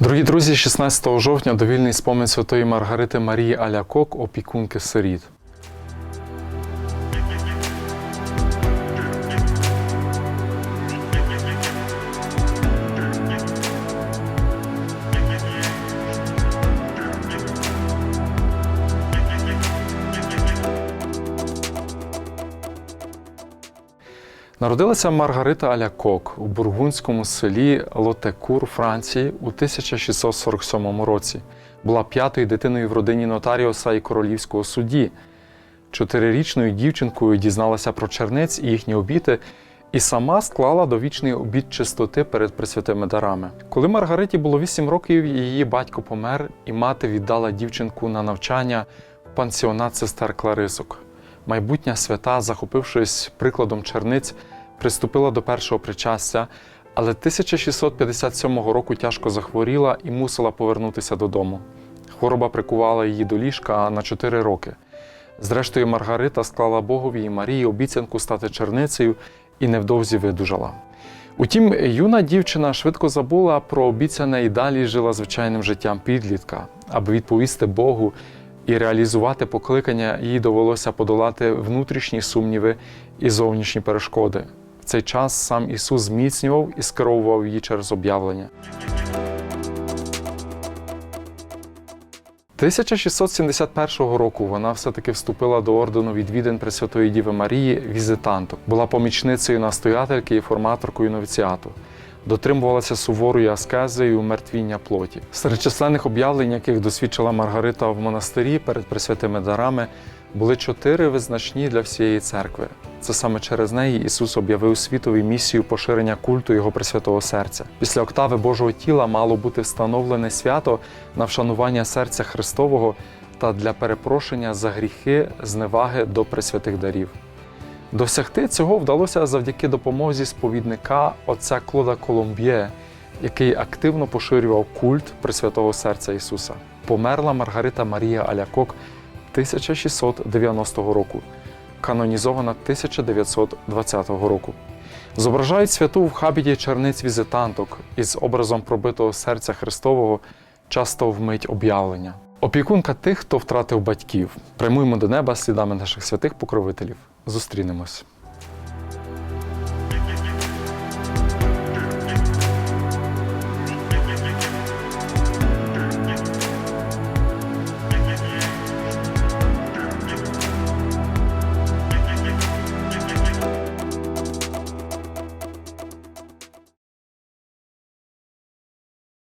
Дорогі друзі, 16 жовтня довільний спомин Святої Маргарити Марії Алякок, опікунки сиріт. Народилася Маргарита Алякок у бургундському селі Лотекур, Франції у 1647 році. Була п'ятою дитиною в родині нотаріуса і королівського судді. Чотирирічною дівчинкою дізналася про черниць і їхні обіти, і сама склала довічний обід чистоти перед пресвятими дарами. Коли Маргариті було 8 років, її батько помер, і мати віддала дівчинку на навчання в пансіонат сестер Кларисок. Майбутня свята, захопившись прикладом черниць, приступила до першого причастя, але 1657 року тяжко захворіла і мусила повернутися додому. Хвороба прикувала її до ліжка на 4 роки. Зрештою, Маргарита склала Богові і Марії обіцянку стати черницею і невдовзі видужала. Утім, юна дівчина швидко забула про обіцяне і далі жила звичайним життям підлітка. Аби відповісти Богу і реалізувати покликання, їй довелося подолати внутрішні сумніви і зовнішні перешкоди. Цей час сам Ісус зміцнював і скеровував її через об'явлення. 1671 року вона все-таки вступила до ордену відвідин Пресвятої Діви Марії візитанток, була помічницею настоятельки і форматоркою новіціату. Дотримувалася суворої аскези і умертвіння плоті. Серед численних об'явлень, яких досвідчила Маргарита в монастирі перед пресвятими дарами, були чотири визначні для всієї церкви. Це саме через неї Ісус об'явив світові місію поширення культу Його Пресвятого Серця. Після октави Божого тіла мало бути встановлене свято на вшанування серця Христового та для перепрошення за гріхи зневаги до пресвятих дарів. Досягти цього вдалося завдяки допомозі сповідника отця Клода Коломб'є, який активно поширював культ Пресвятого Серця Ісуса. Померла Маргарита Марія Алякок 1690 року, канонізована 1920 року. Зображають святу в хабіті черниць візитанток із образом пробитого серця Христового, часто вмить об'явлення. Опікунка тих, хто втратив батьків. Прямуємо до неба слідами наших святих покровителів. Зустрінемось.